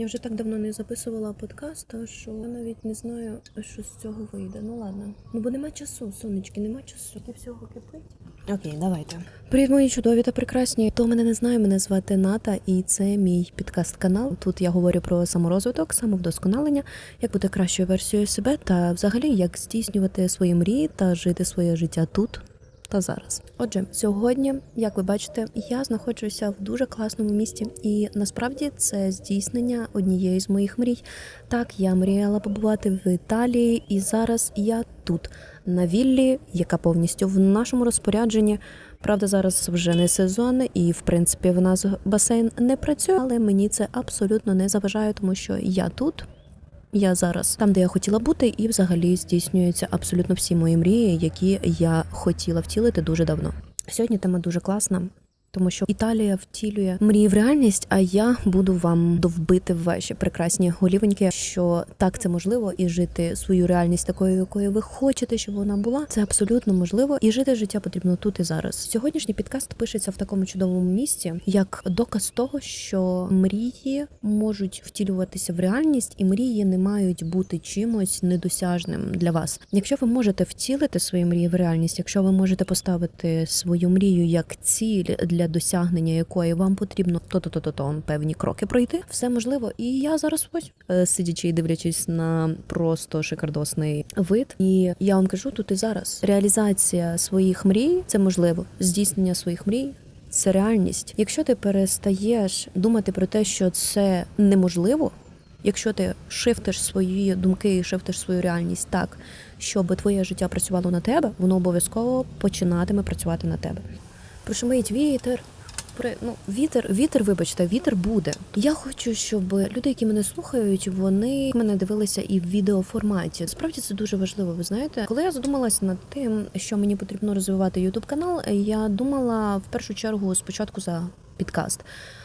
Я вже так давно не записувала подкаст, що я навіть не знаю, що з цього вийде. Ну ладно. Ну бо нема часу, сонечки, нема часу. Ти всього кипить. Окей, давайте. Привіт, мої чудові та прекрасні. Хто мене не знає, мене звати Ната, і це мій підкаст-канал. Тут я говорю про саморозвиток, самовдосконалення, як бути кращою версією себе, та взагалі як здійснювати свої мрії та жити своє життя тут та зараз. Отже, сьогодні, як ви бачите, я знаходжуся в дуже класному місті, і насправді це здійснення однієї з моїх мрій. Так, я мріяла побувати в Італії, і зараз я тут, на віллі, яка повністю в нашому розпорядженні. Правда, зараз вже не сезон, і в принципі в нас басейн не працює, але мені це абсолютно не заважає, тому що я тут. Я зараз там, де я хотіла бути, і взагалі здійснюються абсолютно всі мої мрії, які я хотіла втілити дуже давно. Сьогодні тема дуже класна. Тому що Італія втілює мрії в реальність, а я буду вам довбити в ваші прекрасні голівоньки, що так це можливо, і жити свою реальність такою, якою ви хочете, щоб вона була. Це абсолютно можливо, і жити життя потрібно тут і зараз. Сьогоднішній підкаст пишеться в такому чудовому місці, як доказ того, що мрії можуть втілюватися в реальність, і мрії не мають бути чимось недосяжним для вас. Якщо ви можете втілити свої мрії в реальність, якщо ви можете поставити свою мрію як ціль для досягнення якої вам потрібно то-то, то-то, певні кроки пройти, все можливо. І я зараз ось е, сидячи і дивлячись на просто шикардосний вид. І я вам кажу тут і зараз. Реалізація своїх мрій це можливо. Здійснення своїх мрій. Це реальність. Якщо ти перестаєш думати про те, що це неможливо, якщо ти шифтиш свої думки і шифтиш свою реальність так, щоб твоє життя працювало на тебе, воно обов'язково починатиме працювати на тебе. Прошумить вітер. При ну вітер, вітер, вибачте, вітер буде. Я хочу, щоб люди, які мене слухають, вони мене дивилися і в відеоформаті. Справді це дуже важливо. Ви знаєте, коли я задумалася над тим, що мені потрібно розвивати Ютуб канал, я думала в першу чергу спочатку за підкаст.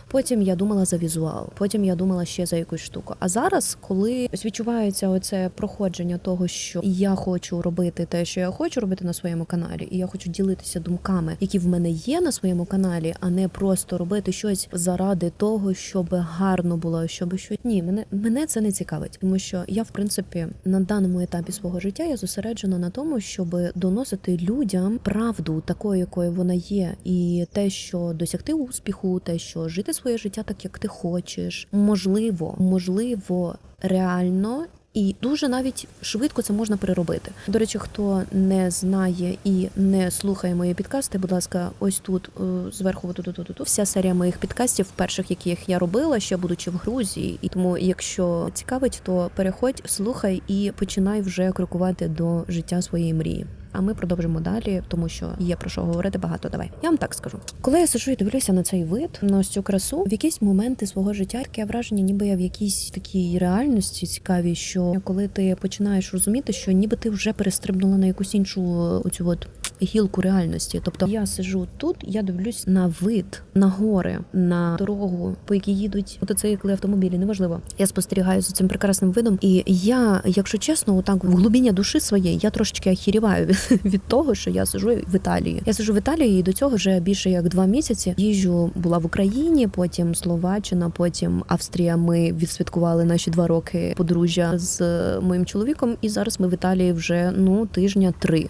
Потім я думала за візуал, потім я думала ще за якусь штуку. А зараз, коли відчувається оце проходження того, що я хочу робити те, що я хочу робити на своєму каналі, і я хочу ділитися думками, які в мене є на своєму каналі, а не просто робити щось заради того, щоб гарно було, щоб щось ні, мене мене це не цікавить, тому що я, в принципі, на даному етапі свого життя я зосереджена на тому, щоб доносити людям правду такою, якою вона є, і те, що досягти успіху, те, що жити своє життя так, як ти хочеш, можливо, можливо, реально. І дуже навіть швидко це можна переробити. До речі, хто не знає і не слухає мої підкасти, будь ласка, ось тут е, зверху тут, тут, тут, тут вся серія моїх підкастів, перших яких я робила, ще будучи в Грузії. І тому, якщо цікавить, то переходь, слухай і починай вже крокувати до життя своєї мрії. А ми продовжимо далі, тому що є про що говорити багато. Давай я вам так скажу. Коли я сижу і дивлюся на цей вид, на ось цю красу, в якісь моменти свого життя таке враження, ніби я в якійсь такій реальності цікавій, що коли ти починаєш розуміти, що ніби ти вже перестрибнула на якусь іншу оцю от гілку реальності. Тобто я сижу тут, я дивлюсь на вид, на гори, на дорогу, по якій їдуть мотоцикли, автомобілі. Неважливо. Я спостерігаю за цим прекрасним видом, і я, якщо чесно, отак в глибині душі своєї я трошечки ахіріваю від, від того, що я сижу в Італії. Я сижу в Італії і до цього вже більше як два місяці. Їжджу була в Україні, потім Словаччина, потім Австрія. Ми відсвяткували наші два роки подружжя з моїм чоловіком, і зараз ми в Італії вже ну тижня три.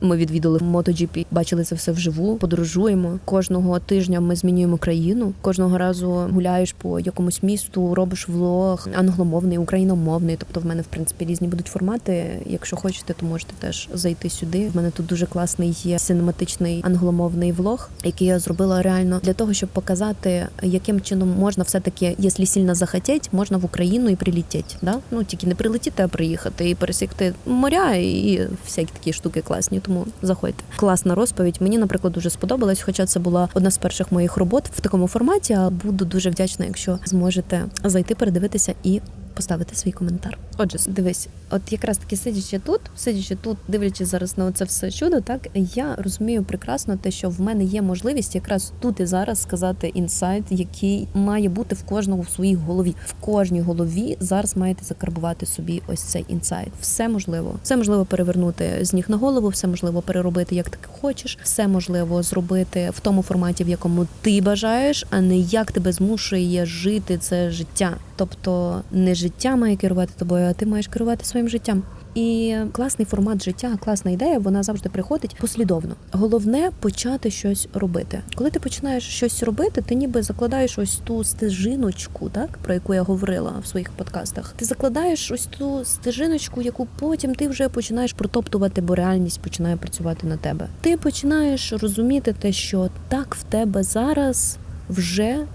Ми відвідали MotoGP, бачили це все вживу, подорожуємо. Кожного тижня ми змінюємо країну. Кожного разу гуляєш по якомусь місту, робиш влог англомовний, україномовний. Тобто, в мене в принципі різні будуть формати. Якщо хочете, то можете теж зайти сюди. В мене тут дуже класний є синематичний англомовний влог, який я зробила реально для того, щоб показати, яким чином можна все таки, якщо сильно захотіть, можна в Україну і прилетіти. Да? Ну тільки не прилетіти, а приїхати і пересікти моря і всякі такі штуки класні. Тому заходьте. Класна розповідь. Мені, наприклад, дуже сподобалась, хоча це була одна з перших моїх робот в такому форматі. А буду дуже вдячна, якщо зможете зайти, передивитися і. Поставити свій коментар. Отже, дивись, от якраз таки сидячи тут, сидячи тут, дивлячись зараз на це все чудо, так я розумію прекрасно те, що в мене є можливість якраз тут і зараз сказати інсайт, який має бути в кожного в своїй голові. В кожній голові зараз маєте закарбувати собі ось цей інсайт. Все можливо, все можливо перевернути з ніг на голову, все можливо переробити як ти хочеш, все можливо зробити в тому форматі, в якому ти бажаєш, а не як тебе змушує жити це життя. Тобто не життя має керувати тобою, а ти маєш керувати своїм життям. І класний формат життя, класна ідея, вона завжди приходить послідовно. Головне почати щось робити. Коли ти починаєш щось робити, ти ніби закладаєш ось ту стежиночку, так про яку я говорила в своїх подкастах. Ти закладаєш ось ту стежиночку, яку потім ти вже починаєш протоптувати, бо реальність починає працювати на тебе. Ти починаєш розуміти те, що так в тебе зараз вже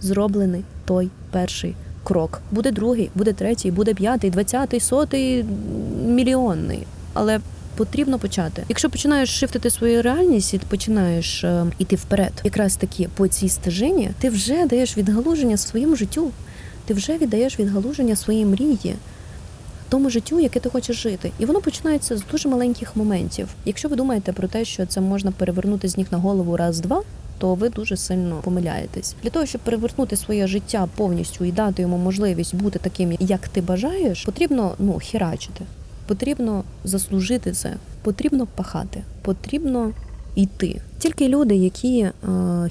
зроблений той перший крок. Буде другий, буде третій, буде п'ятий, двадцятий, сотий, мільйонний. Але потрібно почати. Якщо починаєш шифтити свою реальність і ти починаєш е, іти вперед, якраз таки по цій стежині, ти вже даєш відгалуження своєму життю. Ти вже віддаєш відгалуження своїй мрії. Тому життю, яке ти хочеш жити, і воно починається з дуже маленьких моментів. Якщо ви думаєте про те, що це можна перевернути з ніг на голову раз-два, то ви дуже сильно помиляєтесь. Для того, щоб перевернути своє життя повністю і дати йому можливість бути таким, як ти бажаєш, потрібно ну херачити. Потрібно заслужити це, потрібно пахати, потрібно йти. Тільки люди, які е,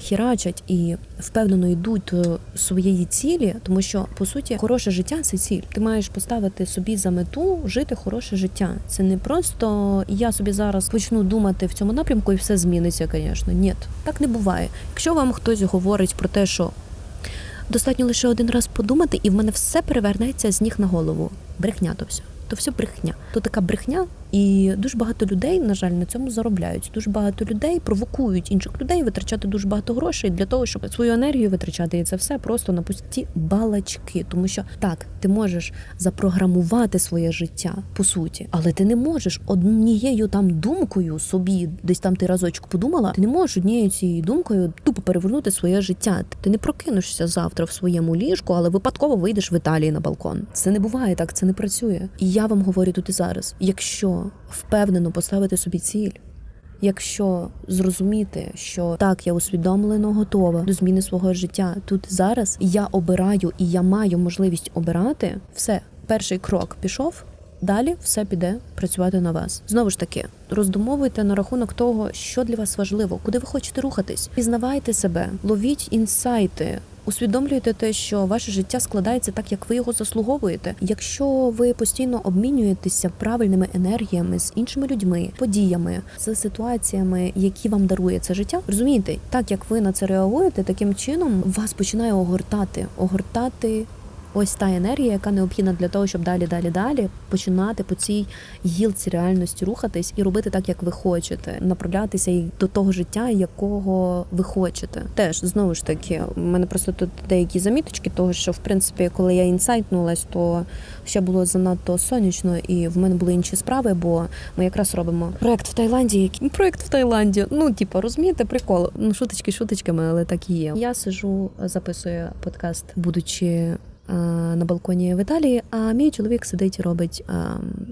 херачать і впевнено йдуть до своєї цілі, тому що по суті хороше життя це ціль. Ти маєш поставити собі за мету жити хороше життя. Це не просто я собі зараз почну думати в цьому напрямку і все зміниться, звісно. Ні, так не буває. Якщо вам хтось говорить про те, що достатньо лише один раз подумати, і в мене все перевернеться з ніг на голову. Брехня то все. То все брехня. То така брехня, і дуже багато людей, на жаль, на цьому заробляють. Дуже багато людей провокують інших людей витрачати дуже багато грошей для того, щоб свою енергію витрачати. І це все просто на пусті балачки. Тому що так, ти можеш запрограмувати своє життя по суті, але ти не можеш однією там думкою собі, десь там ти разочок подумала. Ти не можеш однією цією думкою тупо перевернути своє життя. Ти не прокинешся завтра в своєму ліжку, але випадково вийдеш в Італії на балкон. Це не буває так, це не працює. І я вам говорю тут і зараз: якщо впевнено поставити собі ціль. Якщо зрозуміти, що так, я усвідомлено готова до зміни свого життя тут і зараз, я обираю і я маю можливість обирати, все, перший крок пішов. Далі все піде працювати на вас. Знову ж таки, роздумовуйте на рахунок того, що для вас важливо, куди ви хочете рухатись. Пізнавайте себе, ловіть інсайти. Усвідомлюйте те, що ваше життя складається так, як ви його заслуговуєте. Якщо ви постійно обмінюєтеся правильними енергіями з іншими людьми, подіями, з ситуаціями, які вам дарує це життя, розумієте, так як ви на це реагуєте, таким чином вас починає огортати, огортати. Ось та енергія, яка необхідна для того, щоб далі, далі, далі починати по цій гілці реальності рухатись і робити так, як ви хочете, направлятися і до того життя, якого ви хочете. Теж знову ж таки, у мене просто тут деякі заміточки, того що в принципі, коли я інсайтнулась, то ще було занадто сонячно, і в мене були інші справи, бо ми якраз робимо проект в Таїланді. який- Проект в Таїланді. Ну, типу, розумієте, прикол. Ну, шуточки шуточками, але так і є. Я сижу, записую подкаст, будучи на балконі в Італії, а мій чоловік сидить і робить е,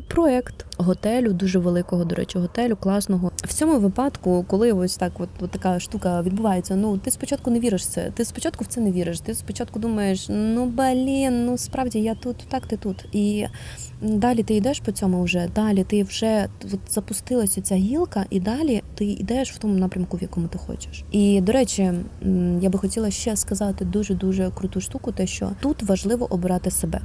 проект готелю, дуже великого, до речі, готелю, класного. В цьому випадку, коли ось так, от, от така штука відбувається, ну ти спочатку не віриш в це. Ти спочатку в це не віриш. Ти спочатку думаєш, ну блін, ну справді я тут, так ти тут. І далі ти йдеш по цьому вже. Далі ти вже от запустилася ця гілка, і далі ти йдеш в тому напрямку, в якому ти хочеш. І до речі, я би хотіла ще сказати дуже дуже круту штуку, те, що тут важливо обирати себе.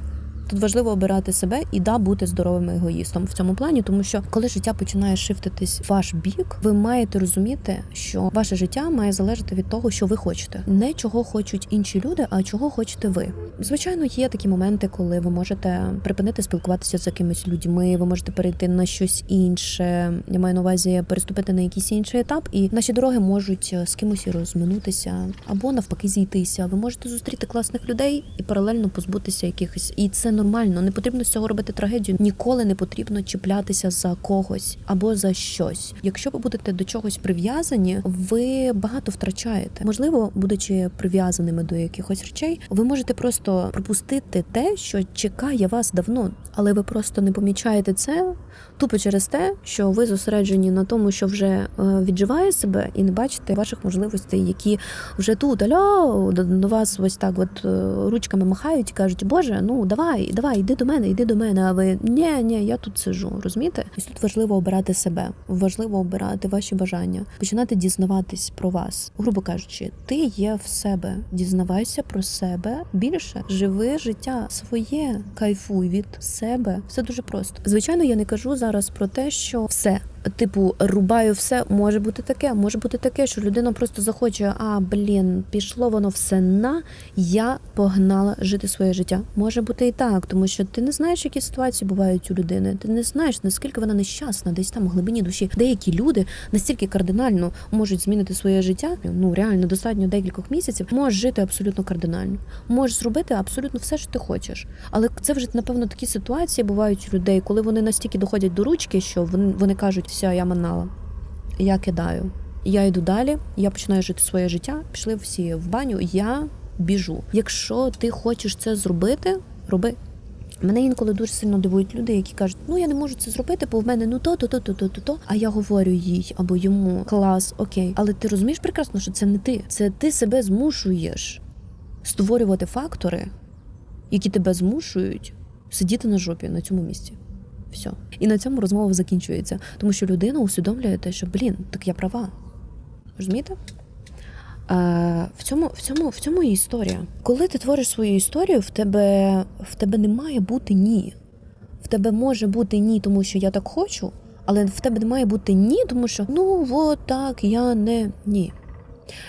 Тут важливо обирати себе і да бути здоровим егоїстом в цьому плані, тому що коли життя починає шифтитись в ваш бік, ви маєте розуміти, що ваше життя має залежати від того, що ви хочете, не чого хочуть інші люди, а чого хочете ви. Звичайно, є такі моменти, коли ви можете припинити спілкуватися з якимись людьми, ви можете перейти на щось інше. Я маю на увазі переступити на якийсь інший етап, і наші дороги можуть е, з кимось розминутися або навпаки зійтися. Ви можете зустріти класних людей і паралельно позбутися якихось, і це нормально. Не потрібно з цього робити трагедію. Ніколи не потрібно чіплятися за когось або за щось. Якщо ви будете до чогось прив'язані, ви багато втрачаєте. Можливо, будучи прив'язаними до якихось речей, ви можете просто пропустити те, що чекає вас давно, але ви просто не помічаєте це. Тупо через те, що ви зосереджені на тому, що вже е, відживає себе, і не бачите ваших можливостей, які вже тут альо, до, вас ось так, от е, ручками махають і кажуть, Боже, ну давай, давай, давай, йди до мене, йди до мене. А ви ні, ні, я тут сижу. Розумієте? Ось тут важливо обирати себе, важливо обирати ваші бажання, починати дізнаватись про вас. Грубо кажучи, ти є в себе. Дізнавайся про себе більше, живи життя своє, кайфуй від себе. Все дуже просто. Звичайно, я не кажу зараз про те, що все. Типу, рубаю все, може бути таке, може бути таке, що людина просто захоче, а блін, пішло воно все на я погнала жити своє життя. Може бути і так, тому що ти не знаєш, які ситуації бувають у людини. Ти не знаєш, наскільки вона нещасна, десь там в глибині душі. Деякі люди настільки кардинально можуть змінити своє життя. Ну реально достатньо декількох місяців. Можеш жити абсолютно кардинально. Можеш зробити абсолютно все, що ти хочеш. Але це вже напевно такі ситуації бувають у людей, коли вони настільки доходять до ручки, що вони кажуть, все, я манала, я кидаю. Я йду далі, я починаю жити своє життя. Пішли всі в баню. Я біжу. Якщо ти хочеш це зробити, роби. Мене інколи дуже сильно дивують люди, які кажуть, ну я не можу це зробити, бо в мене ну то, то, то, то, то, то, то. А я говорю їй або йому клас, окей. Але ти розумієш прекрасно, що це не ти. Це ти себе змушуєш створювати фактори, які тебе змушують сидіти на жопі на цьому місці. Все. І на цьому розмова закінчується. Тому що людина усвідомлює те, що блін, так я права. Розумієте? Е, в цьому, в цьому, в цьому історія. Коли ти твориш свою історію, в тебе, в тебе не має бути ні. В тебе може бути ні, тому що я так хочу, але в тебе не має бути ні, тому що ну от так, я не ні.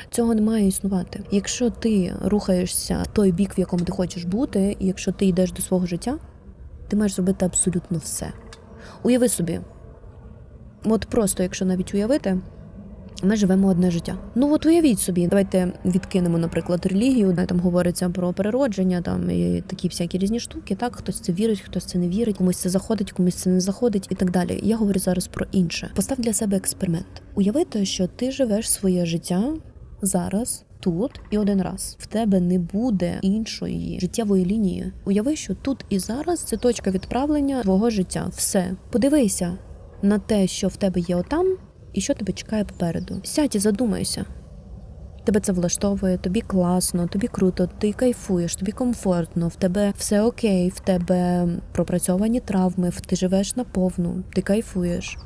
Цього не має існувати. Якщо ти рухаєшся в той бік, в якому ти хочеш бути, і якщо ти йдеш до свого життя, ти маєш зробити абсолютно все. Уяви собі, от просто, якщо навіть уявити, ми живемо одне життя. Ну от уявіть собі, давайте відкинемо, наприклад, релігію, де там говориться про переродження, там і такі всякі різні штуки. Так, хтось це вірить, хтось це не вірить, комусь це заходить, комусь це не заходить, і так далі. Я говорю зараз про інше. Постав для себе експеримент. Уявити, що ти живеш своє життя зараз. Тут і один раз в тебе не буде іншої життєвої лінії. Уяви, що тут і зараз це точка відправлення твого життя. Все, подивися на те, що в тебе є отам, і що тебе чекає попереду. Сядь і задумайся. Тебе це влаштовує, тобі класно, тобі круто, ти кайфуєш, тобі комфортно, в тебе все окей, в тебе пропрацьовані травми, ти живеш наповну, ти кайфуєш.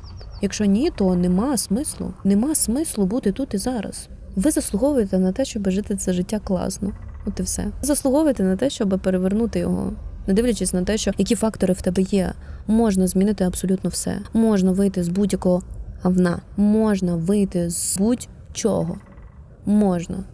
Якщо ні, то нема смислу. Нема смислу бути тут і зараз. Ви заслуговуєте на те, щоб жити це життя класно. От і все. Заслуговуєте на те, щоб перевернути його. Не дивлячись на те, що які фактори в тебе є, можна змінити абсолютно все. Можна вийти з будь-якого гавна, Можна вийти з будь-чого. Можна.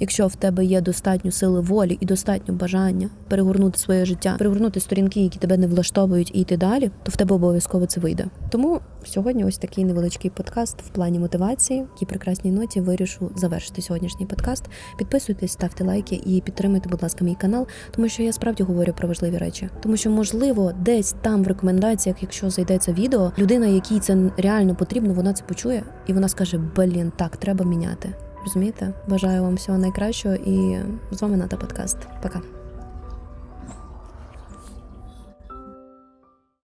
Якщо в тебе є достатньо сили волі і достатньо бажання перегорнути своє життя, перегорнути сторінки, які тебе не влаштовують, і йти далі, то в тебе обов'язково це вийде. Тому сьогодні ось такий невеличкий подкаст в плані мотивації. Якій прекрасній ноті вирішу завершити сьогоднішній подкаст. Підписуйтесь, ставте лайки і підтримуйте, будь ласка, мій канал, тому що я справді говорю про важливі речі. Тому що, можливо, десь там в рекомендаціях, якщо зайде це відео, людина, якій це реально потрібно, вона це почує, і вона скаже: Блін, так, треба міняти. Розумієте? Бажаю вам всього найкращого і з вами Ната Подкаст. Пока.